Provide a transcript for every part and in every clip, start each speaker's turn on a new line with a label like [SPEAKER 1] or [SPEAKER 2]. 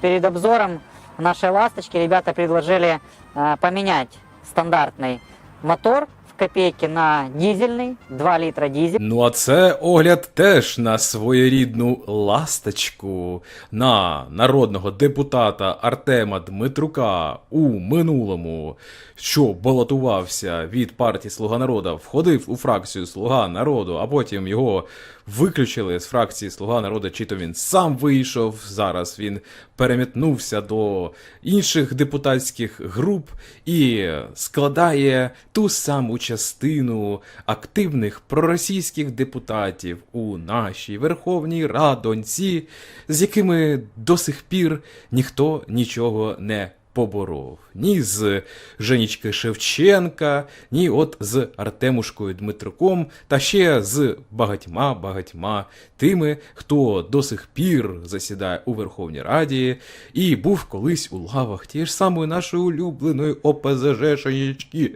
[SPEAKER 1] Перед обзором нашей «Ласточки» ребята предложили э, поменять стандартный мотор в копейке на дизельный, 2 литра дизель.
[SPEAKER 2] Ну а це огляд теж на своєрідну ласточку на народного депутата Артема Дмитрука у минулому, що балотувався від партії Слуга народу, входив у фракцію Слуга народу, а потім його виключили з фракції Слуга народу, чи то він сам вийшов. Зараз він перемітнувся до інших депутатських груп і складає ту саму частину активних проросійських депутатів у нашій Верховній Радонці, з якими до сих пір ніхто нічого не поборов. Ні з Женічки Шевченка, ні от з Артемушкою Дмитруком, та ще з багатьма багатьма тими, хто до сих пір засідає у Верховній Раді і був колись у лавах тієї ж самої нашої улюбленої ОПЗЖ-шаєчки.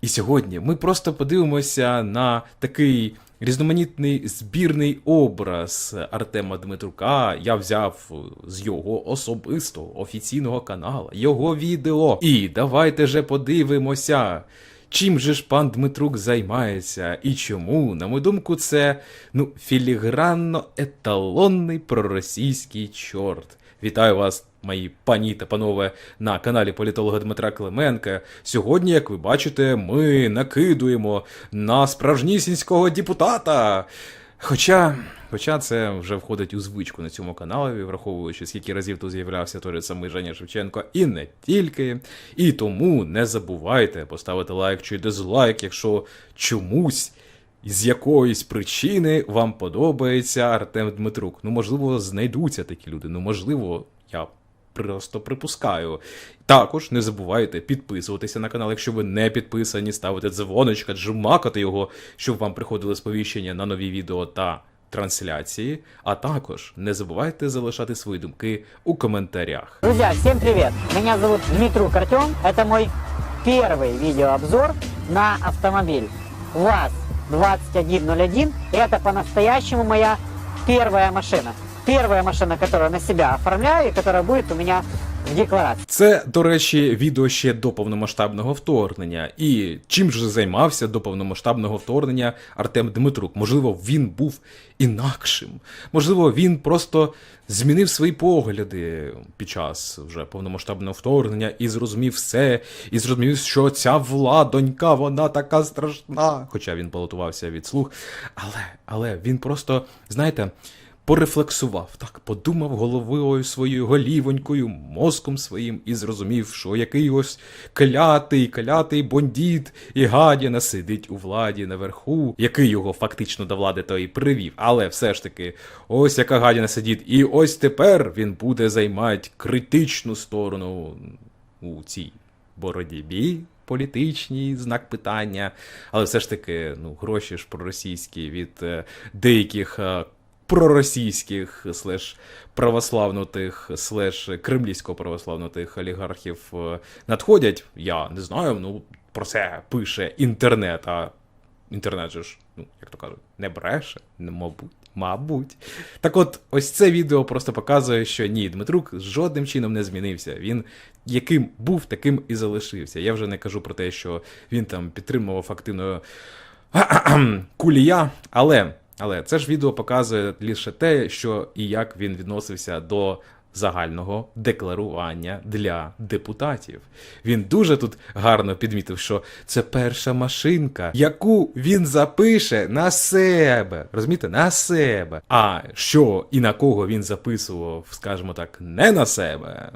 [SPEAKER 2] І сьогодні ми просто подивимося на такий різноманітний збірний образ Артема Дмитрука. Я взяв з його особистого офіційного каналу, його відео. І давайте же подивимося. Чим же ж пан Дмитрук займається і чому, на мою думку, це ну філігранно еталонний проросійський чорт. Вітаю вас, мої пані та панове, на каналі політолога Дмитра Клименка. Сьогодні, як ви бачите, ми накидуємо на справжнісінського депутата. Хоча, хоча це вже входить у звичку на цьому каналі, враховуючи, скільки разів тут з'являвся той самий Женя Шевченко, і не тільки. І тому не забувайте поставити лайк чи дизлайк, якщо чомусь. З якоїсь причини вам подобається Артем Дмитрук. Ну, можливо, знайдуться такі люди. Ну, можливо, я просто припускаю. Також не забувайте підписуватися на канал, якщо ви не підписані, ставити дзвоночка, джумакати його, щоб вам приходили сповіщення на нові відео та трансляції. А також не забувайте залишати свої думки у коментарях.
[SPEAKER 1] Друзья, всем привет! Меня зовут Дмитрук Артем. Это мой первый видеообзор на автомобиль ВАЗ-2101. И это по-настоящему моя первая машина. Первая машина, которую на себя оформляю и которая будет у меня в декларации.
[SPEAKER 2] Це, до речі, відео ще до повномасштабного вторгнення. І чим же займався до повномасштабного вторгнення Артем Дмитрук? Можливо, він був інакшим. Можливо, він просто змінив свої погляди під час вже повномасштабного вторгнення і зрозумів все, і зрозумів, що ця владонька, вона така страшна. Хоча він балотувався від слух. Але, але він просто, знаєте порефлексував, так, подумав головою своєю голівонькою, мозком своїм і зрозумів, що який ось клятий, клятий бондіт і гадіна сидить у владі наверху, який його фактично до влади то і привів. Але все ж таки, ось яка гадіна сидить, і ось тепер він буде займати критичну сторону у цій боротьбі. Політичній знак питання, але все ж таки, ну, гроші ж проросійські від е, деяких е, проросійських слеш православнутих, слеш кремлівсько-православнутих олігархів е, надходять. Я не знаю, ну про це пише інтернет, а інтернет же ж, ну, як то кажуть, не бреше, не мабуть. Мабуть. Так от, ось це відео просто показує, що ні, Дмитрук жодним чином не змінився. Він яким був, таким і залишився. Я вже не кажу про те, що він там підтримував активно кулія, але. Але це ж відео показує лише те, що і як він відносився до загального декларування для депутатів. Він дуже тут гарно підмітив, що це перша машинка, яку він запише на себе. Розумієте, на себе. А що і на кого він записував, скажімо так, не на себе.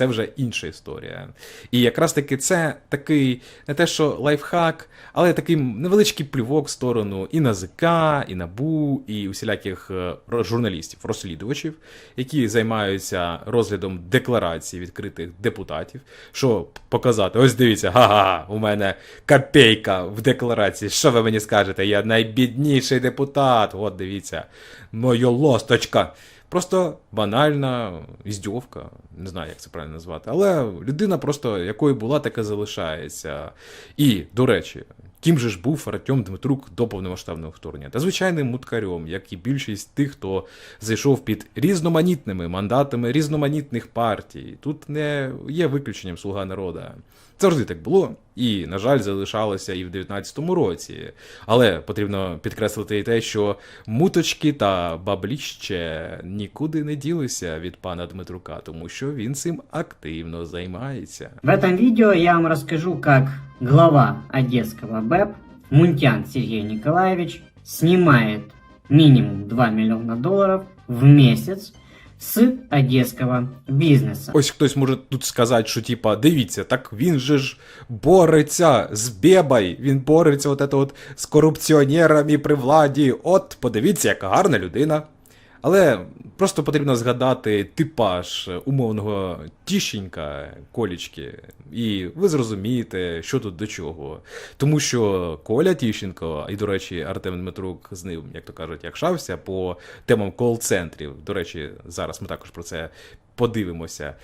[SPEAKER 2] Це вже інша історія. І якраз таки це такий не те, що лайфхак, але такий невеличкий плювок в сторону і НАЗК, і НАБУ, і усіляких е, журналістів, розслідувачів, які займаються розглядом декларацій відкритих депутатів, що показати, ось дивіться, га-га, у мене копейка в декларації. Що ви мені скажете? Я найбідніший депутат. От дивіться, моя лосточка. Просто банальна іздьовка, не знаю, як це правильно назвати. Але людина просто якою була, така залишається. І, до речі, Ким же ж був Артем Дмитрук до повномасштабного вторгнення? Та звичайним муткарем, як і більшість тих, хто зайшов під різноманітними мандатами різноманітних партій. Тут не є виключенням слуга народа. Завжди так було, і, на жаль, залишалося і в 19-му році. Але потрібно підкреслити і те, що муточки та бабліще нікуди не ділися від пана Дмитрука, тому що він цим активно займається.
[SPEAKER 1] В этом видео я вам расскажу, как глава Одесского БЭП Мунтян Сергей Николаевич снимает минимум 2 миллиона долларов в месяц с одеського бізнесу.
[SPEAKER 2] Ось хтось може тут сказати, що типа, дивіться, так він же ж бореться з Бебай, він бореться от от з корупціонерами при владі. От, подивіться, яка гарна людина. Але просто потрібно згадати типаж умовного тіщенька колічки, і ви зрозумієте, що тут до чого. Тому що Коля Тіщенко, і, до речі, Артем Дмитрук з ним, як то кажуть, якшався по темам кол-центрів. До речі, зараз ми також про це подивимося.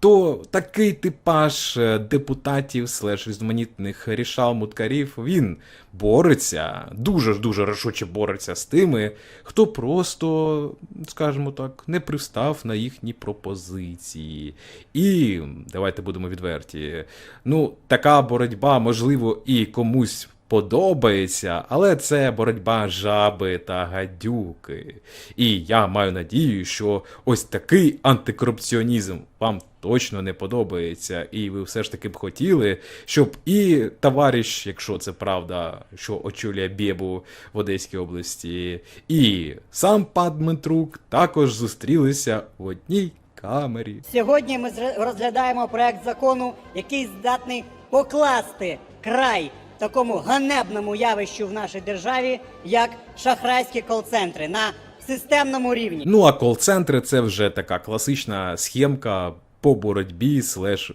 [SPEAKER 2] То такий типаж е, депутатів слеш різноманітних рішал муткарів він бореться, дуже дуже рішуче бореться з тими, хто просто, скажімо так, не пристав на їхні пропозиції. І давайте будемо відверті. Ну, така боротьба, можливо, і комусь. Подобається, але це боротьба жаби та гадюки. І я маю надію, що ось такий антикорупціонізм вам точно не подобається, і ви все ж таки б хотіли, щоб і товариш, якщо це правда, що очолює Бєбу в Одеській області, і сам пан Дмитрук також зустрілися в одній камері.
[SPEAKER 3] Сьогодні ми розглядаємо проект закону, який здатний покласти край такому ганебному явищу в нашій державі, як шахрайські кол-центри на системному рівні.
[SPEAKER 2] Ну а кол-центри це вже така класична схемка по боротьбі, слеш,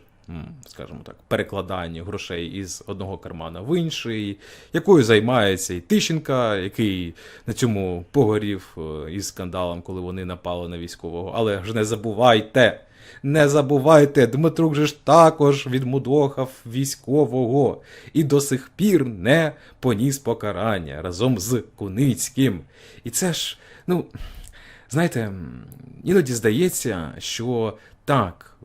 [SPEAKER 2] скажімо так, перекладанню грошей із одного кармана в інший, якою займається і Тищенка, який на цьому погорів е, із скандалом, коли вони напали на військового. Але ж не забувайте. Не забувайте, Дмитрук же ж також відмудохав військового і до сих пір не поніс покарання разом з Куницьким. І це ж, ну, знаєте, іноді здається, що так,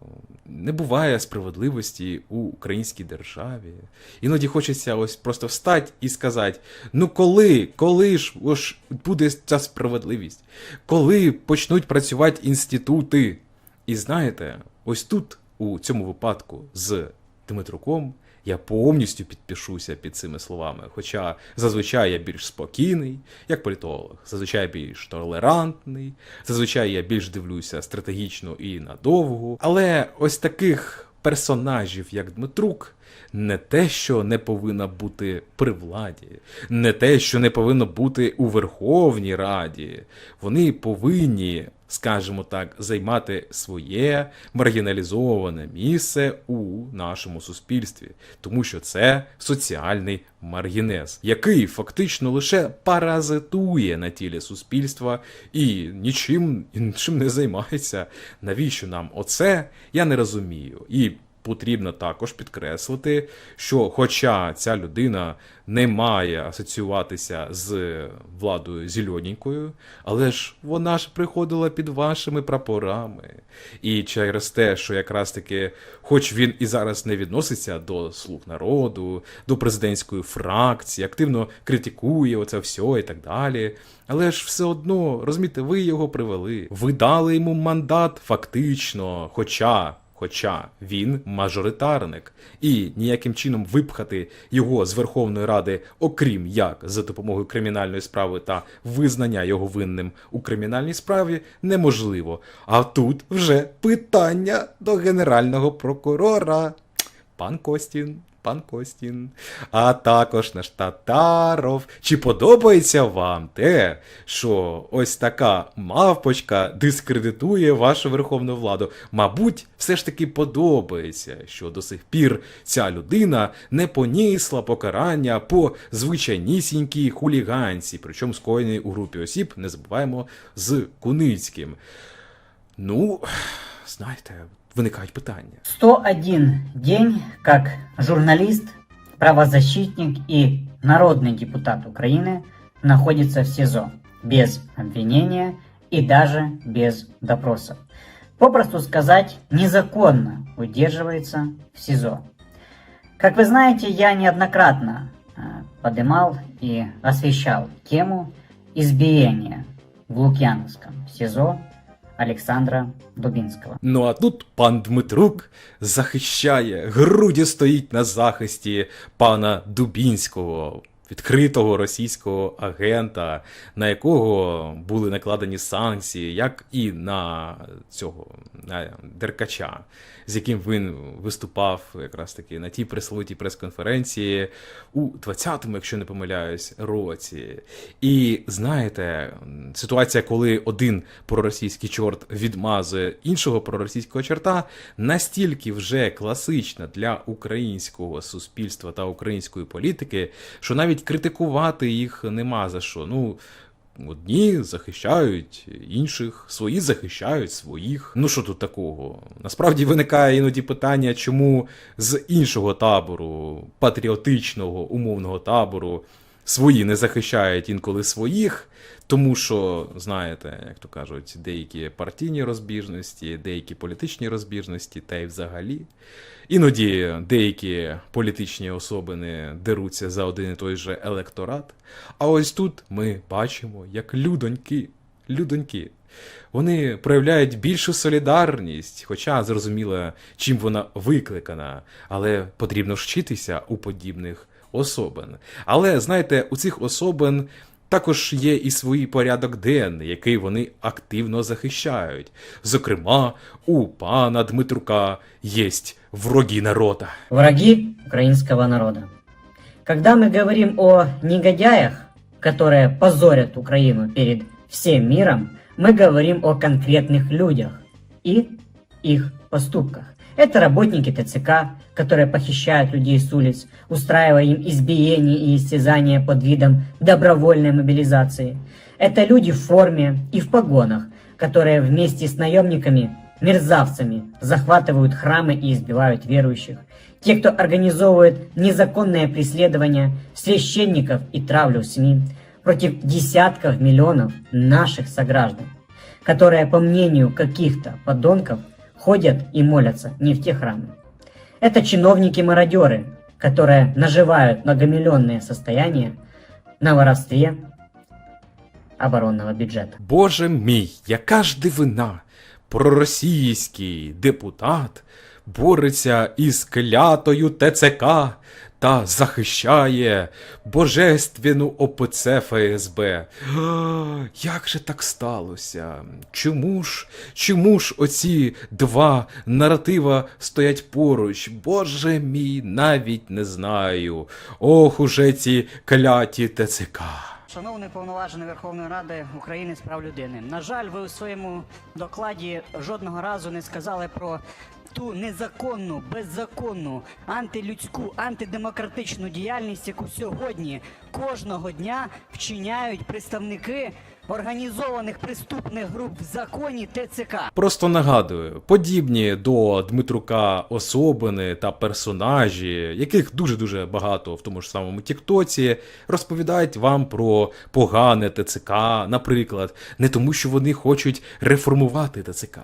[SPEAKER 2] не буває справедливості у українській державі. Іноді хочеться ось просто встати і сказати: ну коли, коли ж ось буде ця справедливість? Коли почнуть працювати інститути? І знаєте, ось тут, у цьому випадку з Дмитруком, я повністю підпишуся під цими словами. Хоча зазвичай я більш спокійний, як політолог, зазвичай більш толерантний, зазвичай я більш дивлюся стратегічно і надовго. Але ось таких персонажів, як Дмитрук, не те, що не повинна бути при владі, не те, що не повинно бути у Верховній Раді. Вони повинні, скажімо так, займати своє маргіналізоване місце у нашому суспільстві, тому що це соціальний маргінез, який фактично лише паразитує на тілі суспільства і нічим іншим не займається. Навіщо нам оце? Я не розумію. І потрібно також підкреслити, що хоча ця людина не має асоціюватися з владою зелененькою, але ж вона ж приходила під вашими прапорами. І через те, що якраз таки, хоч він і зараз не відноситься до слуг народу, до президентської фракції, активно критикує оце все і так далі. Але ж все одно, розумієте, ви його привели. Ви дали йому мандат фактично, хоча. Хоча він мажоритарник, і ніяким чином випхати його з Верховної Ради, окрім як за допомогою кримінальної справи та визнання його винним у кримінальній справі, неможливо. А тут вже питання до генерального прокурора. Пан Костін, пан Костін, а також наш Татаров. Чи подобається вам те, що ось така мавпочка дискредитує вашу верховну владу? Мабуть, все ж таки подобається, що до сих пір ця людина не понісла покарання по звичайнісінькій хуліганці, причому скоєній у групі осіб, не забуваємо, з Куницьким. Ну, знаєте, виникають питання.
[SPEAKER 1] 101 день как журналист, правозащитник и
[SPEAKER 3] народный депутат Украины, находится в СИЗО без обвинения и даже без допросов. Попросту сказать, незаконно удерживается в СИЗО. Как вы знаете, я неоднократно э, поднимал и освещал тему избиения в Лукьяновском СИЗО Александра Дубінського.
[SPEAKER 2] Ну а тут пан Дмитрук захищає, груді стоїть на захисті пана Дубінського, відкритого російського агента, на якого були накладені санкції, як і на цього на Деркача, з яким він виступав якраз таки на тій пресловутій прес-конференції у 20-му, якщо не помиляюсь, році. І знаєте, ситуація, коли один проросійський чорт відмазує іншого проросійського чорта, настільки вже класична для українського суспільства та української політики, що навіть критикувати їх нема за що. Ну. Одні захищають інших, свої захищають своїх. Ну що тут такого? Насправді виникає іноді питання, чому з іншого табору, патріотичного умовного табору, свої не захищають інколи своїх, тому що, знаєте, як то кажуть, деякі партійні розбіжності, деякі політичні розбіжності, та й взагалі. Іноді деякі політичні особини деруться за один і той же електорат. А ось тут ми бачимо, як людоньки, людоньки, вони проявляють більшу солідарність, хоча зрозуміло, чим вона викликана, але потрібно вчитися у подібних особин. Але знаєте, у цих особин також є і свій порядок денний, який вони активно захищають. Зокрема, у пана Дмитрука єсть вроги народа.
[SPEAKER 3] Враги украинского народа. Когда мы говорим о негодяях, которые позорят Украину перед всем миром, мы говорим о конкретных людях и их поступках. Это работники ТЦК, которые похищают людей с улиц, устраивая им избиения и истязания под видом добровольной мобилизации. Это люди в форме и в погонах, которые вместе с наемниками, мерзавцами, захватывают храмы и избивают верующих. Те, кто организовывает незаконное преследование священников и травлю СМИ против десятков миллионов наших сограждан, которые, по мнению каких-то подонков, ходят и молятся не в те храмы. Это чиновники-мародеры, которые наживают многомиллионные состояния на воровстве оборонного бюджета.
[SPEAKER 2] Боже мій, яка ж дивина! Проросійський депутат бореться із клятою ТЦК та захищає божественну ОПЦ ФСБ. А, Як же так сталося? Чому ж, чому ж оці два наратива стоять поруч? Боже мій, навіть не знаю. Ох, уже ці кляті ТЦК.
[SPEAKER 4] Шановний повноважений Верховної Ради України з прав людини. На жаль, ви у своєму докладі жодного разу не сказали про ту незаконну, беззаконну, антилюдську, антидемократичну діяльність, яку сьогодні кожного дня вчиняють представники організованих преступних груп в законі ТЦК.
[SPEAKER 2] Просто нагадую, подібні до Дмитрука особини та персонажі, яких дуже-дуже багато в тому ж самому Тіктоці, розповідають вам про погане ТЦК, наприклад, не тому, що вони хочуть реформувати ТЦК,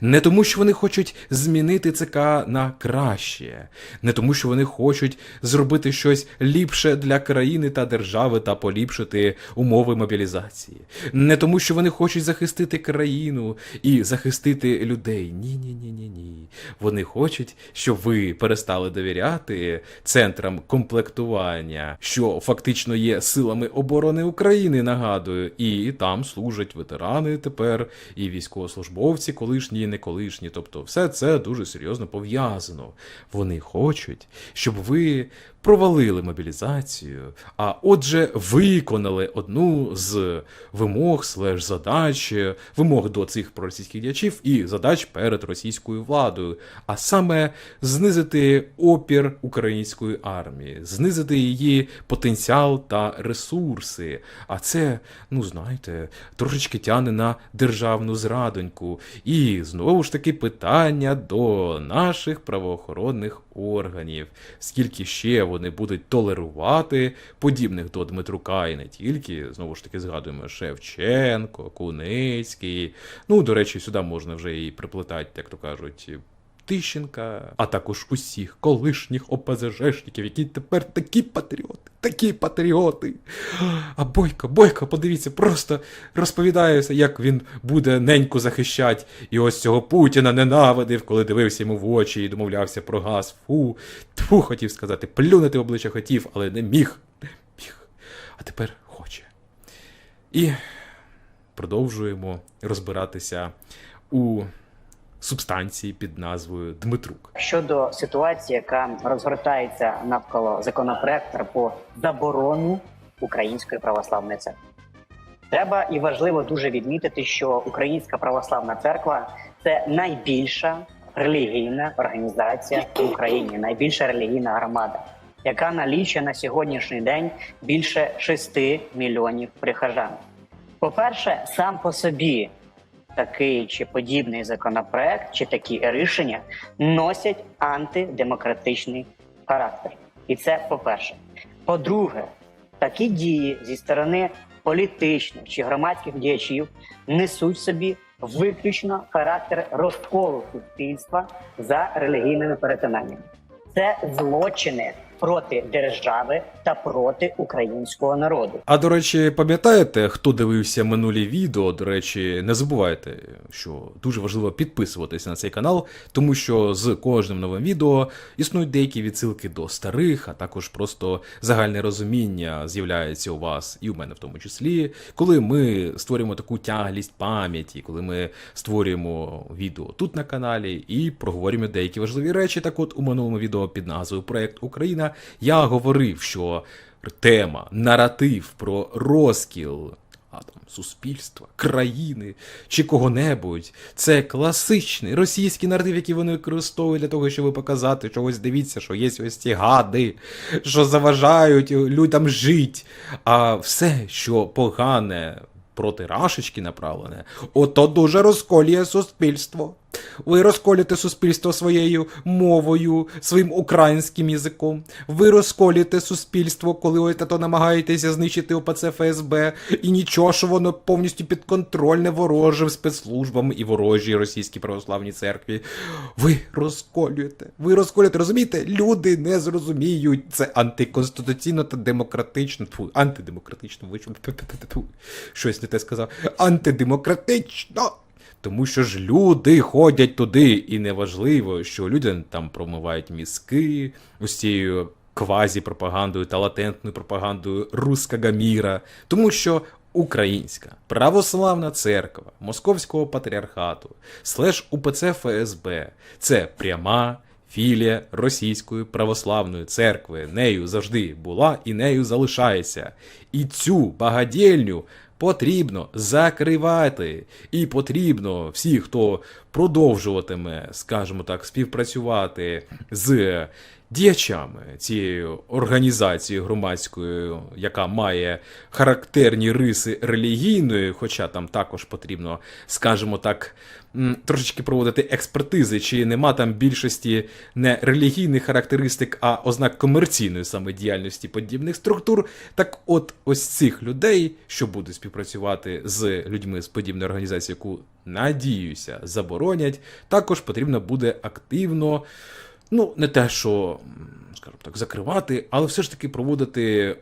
[SPEAKER 2] не тому, що вони хочуть змінити ЦК на краще, не тому, що вони хочуть зробити щось ліпше для країни та держави та поліпшити умови мобілізації. Не тому, що вони хочуть захистити країну і захистити людей. Ні, ні, ні, ні, ні. Вони хочуть, щоб ви перестали довіряти центрам комплектування, що фактично є силами оборони України. Нагадую, і там служать ветерани тепер, і військовослужбовці, колишні і не колишні. Тобто, все це дуже серйозно пов'язано. Вони хочуть, щоб ви провалили мобілізацію, а отже, виконали одну з вимог слеш задач, вимог до цих проросійських діячів і задач перед російською владою. а саме знизити опір української армії, знизити її потенціал та ресурси. А це, ну знаєте, трошечки тяне на державну зрадоньку. І знову ж таки питання до наших правоохоронних органів, скільки ще вони будуть толерувати подібних до Дмитрука і не тільки, знову ж таки, згадуємо Шевченко, Куницький. Ну, до речі, сюди можна вже і приплетати, як то кажуть. Тищенка, а також усіх колишніх ОПЗЖшників, які тепер такі патріоти, такі патріоти. А Бойко, Бойко, подивіться, просто розповідається, як він буде неньку захищати. І ось цього Путіна ненавидив, коли дивився йому в очі і домовлявся про газ. Фу, тьфу, хотів сказати, плюнути в обличчя хотів, але не міг. Не міг. А тепер хоче. І продовжуємо розбиратися у субстанції під назвою Дмитрук.
[SPEAKER 5] щодо ситуації, яка розгортається навколо законопроекту про заборону Української православної церкви. Треба і важливо дуже відмітити, що Українська православна церква це найбільша релігійна організація в Україні, найбільша релігійна громада, яка налічує на сьогоднішній день більше 6 мільйонів прихожан. По-перше, сам по собі такий чи подібний законопроект, чи такі рішення носять антидемократичний характер. І це по-перше. По-друге, такі дії зі сторони політичних чи громадських діячів несуть собі виключно характер розколу суспільства за релігійними переконаннями. Це злочини проти держави та проти українського народу.
[SPEAKER 2] А до речі, пам'ятаєте, хто дивився минулі відео? До речі, не забувайте, що дуже важливо підписуватися на цей канал, тому що з кожним новим відео існують деякі відсилки до старих, а також просто загальне розуміння з'являється у вас і у мене в тому числі, коли ми створюємо таку тяглість пам'яті, коли ми створюємо відео тут на каналі і проговорюємо деякі важливі речі. Так от у минулому відео під назвою Проект Україна я говорив, що тема, наратив про розкіл а, там, суспільства, країни чи кого-небудь. Це класичний російський наратив, який вони використовують для того, щоб показати, що ось дивіться, що є ось ці гади, що заважають людям жити. А все, що погане. Проти рашечки направлене, ото дуже розколює суспільство. Ви розколюєте суспільство своєю мовою, своїм українським язиком. Ви розколюєте суспільство, коли ось то намагаєтеся знищити ОПЦ ФСБ, і нічого, що воно повністю підконтрольне ворожим спецслужбам і ворожій російській православній церкві. Ви розколюєте. Ви розколюєте, розумієте? Люди не зрозуміють. Це антиконституційно та демократично. Фу, антидемократично. Ви що- щось не те сказав. Антидемократично. Тому що ж люди ходять туди, і неважливо, що люди там промивають мізки ось цією квазі-пропагандою та латентною пропагандою руского міра. Тому що українська православна церква Московського патріархату слеш УПЦ ФСБ це пряма філія Російської православної церкви. Нею завжди була і нею залишається. І цю багадільню потрібно закривати. І потрібно всі, хто продовжуватиме, скажімо так, співпрацювати з діячами цієї організації громадської, яка має характерні риси релігійної, хоча там також потрібно, скажімо так, трошечки проводити експертизи, чи нема там більшості не релігійних характеристик, а ознак комерційної саме діяльності подібних структур. Так от ось цих людей, що будуть співпрацювати з людьми з подібної організації, яку надіюся, заборонять, також потрібно буде активно, ну не те, що, скажімо так, закривати, але все ж таки проводити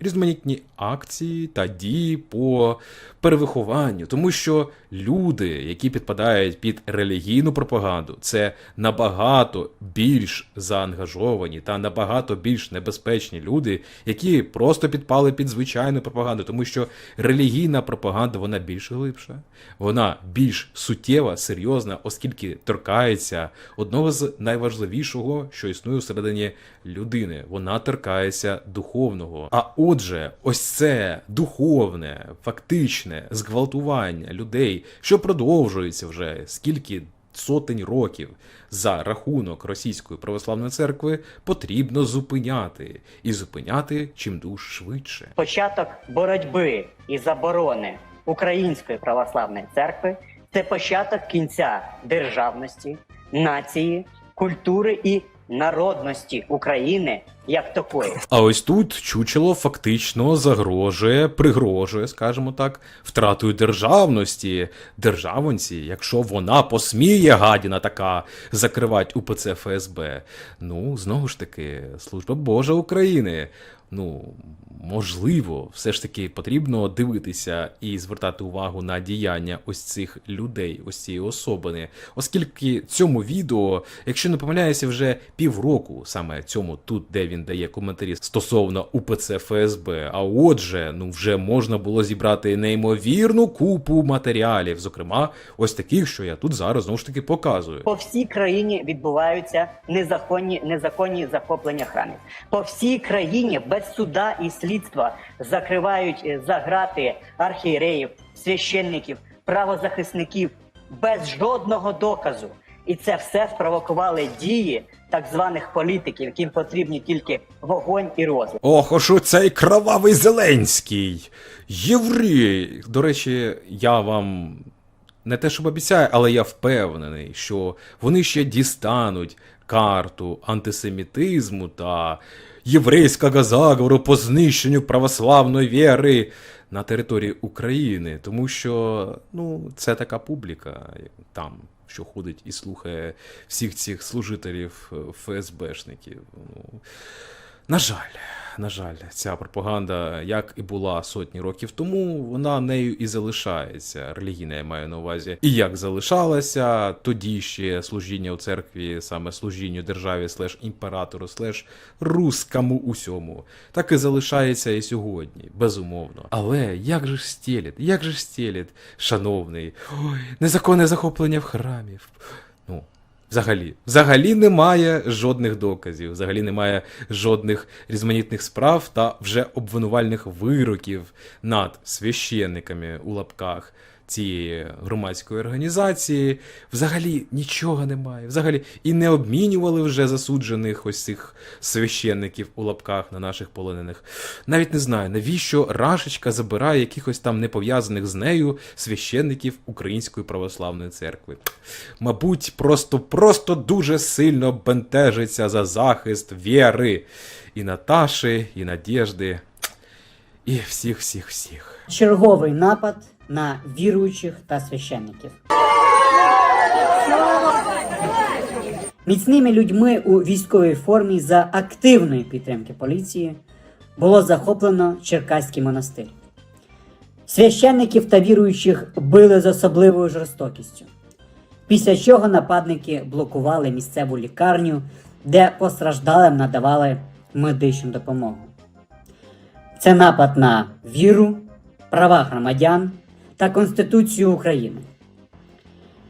[SPEAKER 2] різноманітні акції та дії по перевихованню, тому що люди, які підпадають під релігійну пропаганду, це набагато більш заангажовані та набагато більш небезпечні люди, які просто підпали під звичайну пропаганду, тому що релігійна пропаганда вона більш глибша, вона більш суттєва, серйозна, оскільки торкається одного з найважливішого, що існує всередині людини. Вона торкається духовного. А отже, ось це духовне, фактичне зґвалтування людей, що продовжується вже скільки сотень років за рахунок Російської православної церкви потрібно зупиняти і зупиняти чимдуж швидше.
[SPEAKER 5] Початок боротьби і заборони Української православної церкви це початок кінця державності, нації, культури і народності України як такої.
[SPEAKER 2] А ось тут чучело фактично загрожує, пригрожує, скажімо так, втратою державності державонці, якщо вона посміє гадіна така закривати УПЦ ФСБ. Ну, знову ж таки, служба Божа України. Ну, можливо, все ж таки потрібно дивитися і звертати увагу на діяння ось цих людей, ось цієї особини, оскільки цьому відео, якщо не помиляюся, вже півроку саме цьому тут, де він дає коментарі стосовно УПЦ ФСБ. А отже, ну вже можна було зібрати неймовірну купу матеріалів, зокрема, ось таких, що я тут зараз знову ж таки показую.
[SPEAKER 5] По всій країні відбуваються незаконні незаконні захоплення храмів. По всій країні без суда і слідства закривають е, за грати архієреїв, священників, правозахисників без жодного доказу. І це все спровокували дії так званих політиків, яким потрібні тільки вогонь і розум.
[SPEAKER 2] Ох, ось оцей кровавий Зеленський. Єврей. До речі, я вам не те, щоб обіцяю, але я впевнений, що вони ще дістануть карту антисемітизму та єврейського заговору по знищенню православної віри на території України. Тому що ну, це така публіка там. Що ходить і слухає всіх цих служителів е, ФСБшників. Ну, на жаль, на жаль, ця пропаганда, як і була сотні років тому, вона нею і залишається. Релігійна я маю на увазі. І як залишалася тоді ще служіння у церкві, саме служінню державі, слеш імператору, слеш рускому усьому, так і залишається і сьогодні, безумовно. Але як же ж як же ж стеліт, шановний, ой, незаконне захоплення в храмів. Взагалі, взагалі немає жодних доказів, взагалі немає жодних різноманітних справ та вже обвинувальних вироків над священниками у лапках цієї громадської організації. Взагалі нічого немає. Взагалі і не обмінювали вже засуджених ось цих священників у лапках на наших полонених. Навіть не знаю, навіщо Рашечка забирає якихось там непов'язаних з нею священників Української православної церкви. Мабуть, просто просто дуже сильно бентежиться за захист віри і Наташі, і Надєжди, і всіх, всіх, всіх.
[SPEAKER 3] Черговий напад на віруючих та священників. Міцними людьми у військовій формі за активної підтримки поліції було захоплено Черкаський монастир. Священників та віруючих били з особливою жорстокістю. Після чого нападники блокували місцеву лікарню, де постраждалим надавали медичну допомогу. Це напад на віру, права громадян та Конституцію України.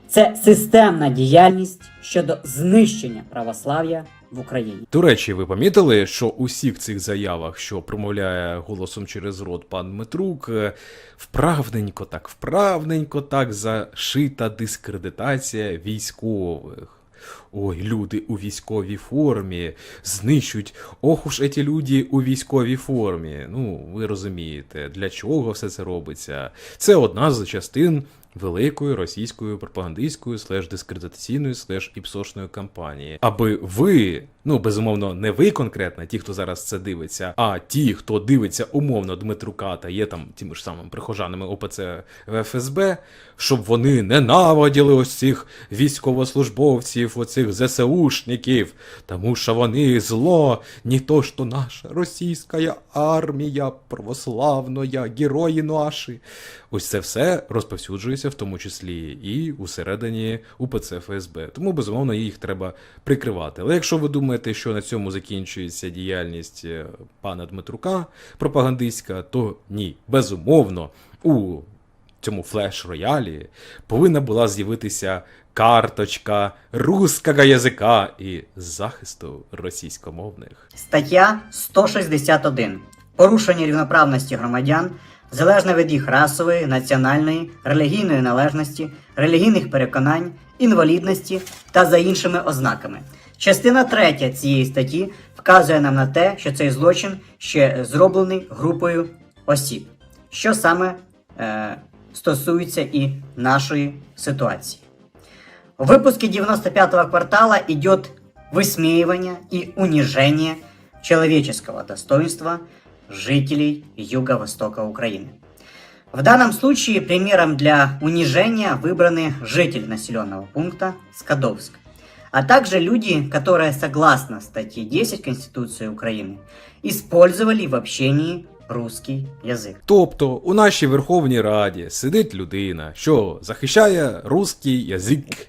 [SPEAKER 3] Це системна діяльність щодо знищення православ'я в Україні.
[SPEAKER 2] До речі, ви помітили, що у всіх цих заявах, що промовляє голосом через рот пан Дмитрук, е, вправненько так, вправненько так зашита дискредитація військових. Ой, люди у військовій формі знищують. Ох уж еті люди у військовій формі. Ну, ви розумієте, для чого все це робиться. Це одна з частин великої російської пропагандистської слеш дискредитаційної слеш іпсошної кампанії. Аби ви, ну безумовно, не ви конкретно, ті, хто зараз це дивиться, а ті, хто дивиться умовно Дмитрука та є там тими ж самими прихожанами ОПЦ ФСБ, щоб вони ненавиділи ось цих військовослужбовців, оцих ЗСУшників, тому що вони зло, не то, що наша російська армія православна, герої наші. Ось це все розповсюджується в тому числі і усередині УПЦ ФСБ. Тому, безумовно, їх треба прикривати. Але якщо ви думаєте, що на цьому закінчується діяльність е, пана Дмитрука пропагандистська, то ні. Безумовно, у цьому флеш-роялі повинна була з'явитися карточка русского язика і захисту російськомовних.
[SPEAKER 3] Стаття 161. Порушення рівноправності громадян залежно від їх расової, національної, релігійної належності, релігійних переконань, інвалідності та за іншими ознаками. Частина 3 цієї статті вказує нам на те, що цей злочин ще зроблений групою осіб, що саме е, стосується і нашої ситуації. В выпуске 95-го квартала идет высмеивание и унижение человеческого достоинства жителей Юго-Востока Украины. В данном случае примером для унижения выбраны житель населенного пункта Скадовск, а также люди, которые согласно статье 10 Конституции Украины использовали в общении русский язык.
[SPEAKER 2] Тобто у нашій Верховній Раді сидить людина, що захищає русський язик,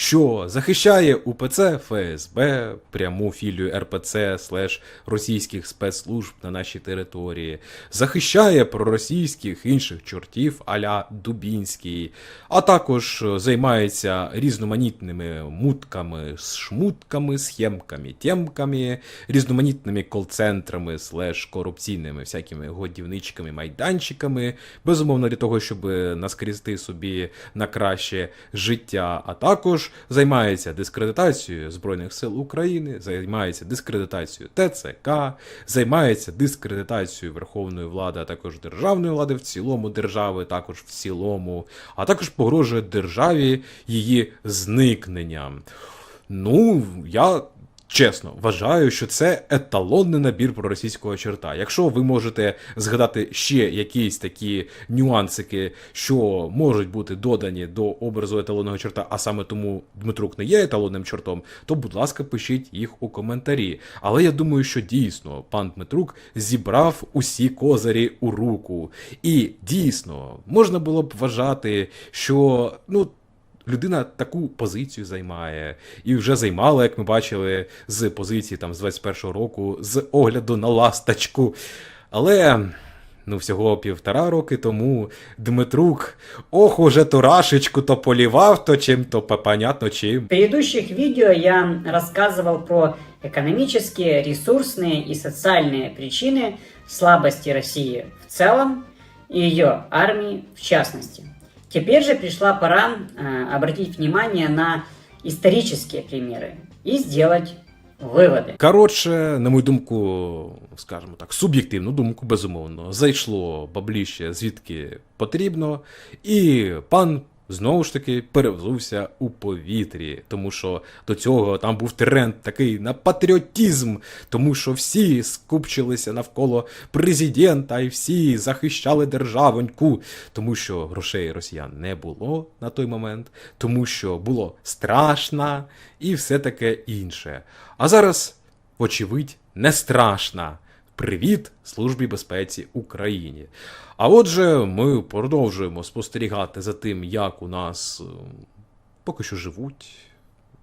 [SPEAKER 2] що захищає УПЦ ФСБ, пряму філію РПЦ слеш російських спецслужб на нашій території, захищає проросійських інших чортів аля Дубінський, а також займається різноманітними мутками, шмутками, схемками, темками, різноманітними кол-центрами, слеш корупційними всякими годівничками, майданчиками, безумовно для того, щоб наскрізти собі на краще життя, а також займається дискредитацією Збройних сил України, займається дискредитацією ТЦК, займається дискредитацією верховної влади, а також державної влади в цілому держави, також в цілому, а також погрожує державі її зникненням. Ну, я чесно вважаю, що це еталонний набір проросійського черта. Якщо ви можете згадати ще якісь такі нюансики, що можуть бути додані до образу еталонного черта, а саме тому Дмитрук не є еталонним чортом, то, будь ласка, пишіть їх у коментарі. Але я думаю, що дійсно пан Дмитрук зібрав усі козирі у руку. І дійсно можна було б вважати, що ну людина таку позицію займає, і вже займала, як ми бачили, з позиції там з 21-го року, з огляду на ласточку. Але. Ну, всього півтора роки тому Дмитрук, ох, уже ту рашечку то полівав, то чим, то понятно чим.
[SPEAKER 1] В предыдущих видео я рассказывал про экономические, ресурсные и социальные причины слабости России в целом и ее армии в частности. Теперь же пришла пора э, обратить внимание на исторические примеры и сделать выводы.
[SPEAKER 2] Коротше, на мою думку, скажімо так, суб'єктивну думку, безумовно, зайшло бабліще звідки потрібно, і пан. Знову ж таки перевзувся у повітрі, тому що до цього там був тренд такий на патріотизм, тому що всі скупчилися навколо президента і всі захищали державоньку, тому що грошей росіян не було на той момент, тому що було страшно і все таке інше. А зараз, вочевидь, не страшно. Привіт Службі безпеці Україні. А отже, ми продовжуємо спостерігати за тим, як у нас е, поки що живуть,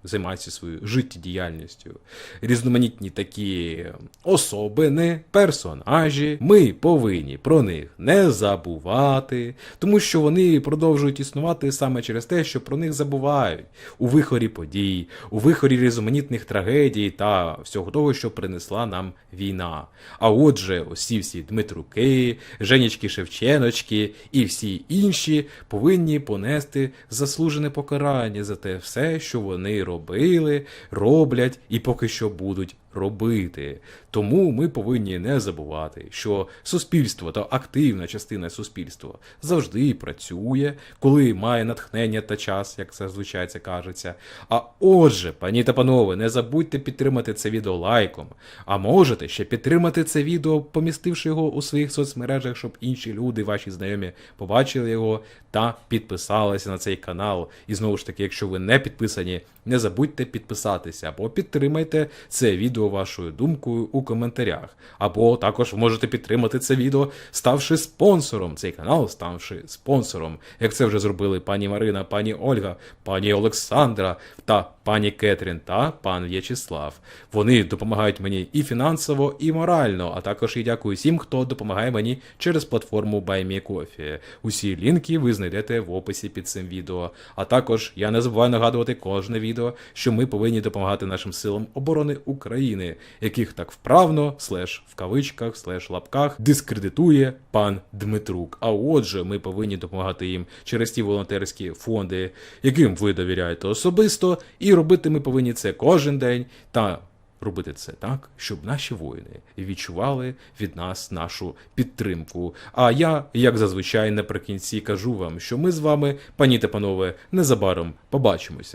[SPEAKER 2] займаються своєю життєдіяльністю. Різноманітні такі особини, персонажі. Ми повинні про них не забувати, тому що вони продовжують існувати саме через те, що про них забувають у вихорі подій, у вихорі різноманітних трагедій та всього того, що принесла нам війна. А отже, усі всі Дмитруки, Женічки Шевченочки і всі інші повинні понести заслужене покарання за те все, що вони робили, роблять і поки що будуть робити. Тому ми повинні не забувати, що суспільство та активна частина суспільства завжди працює, коли має натхнення та час, як це звичайно кажеться. А отже, пані та панове, не забудьте підтримати це відео лайком. А можете ще підтримати це відео, помістивши його у своїх соцмережах, щоб інші люди, ваші знайомі, побачили його та підписалися на цей канал. І знову ж таки, якщо ви не підписані, не забудьте підписатися або підтримайте це відео вашою думкою у коментарях. Або також можете підтримати це відео, ставши спонсором цей канал, ставши спонсором, як це вже зробили пані Марина, пані Ольга, пані Олександра та пані Кетрін та пан В'ячеслав. Вони допомагають мені і фінансово, і морально, а також і дякую всім, хто допомагає мені через платформу BuyMeCoffee. Усі лінки ви знайдете в описі під цим відео. А також я не забуваю нагадувати кожне відео, що ми повинні допомагати нашим силам оборони України. України, яких так вправно, слеш в кавичках, слеш лапках, дискредитує пан Дмитрук. А отже, ми повинні допомагати їм через ті волонтерські фонди, яким ви довіряєте особисто, і робити ми повинні це кожен день та робити це так, щоб наші воїни відчували від нас нашу підтримку. А я, як зазвичай, наприкінці кажу вам, що ми з вами, пані та панове, незабаром побачимося.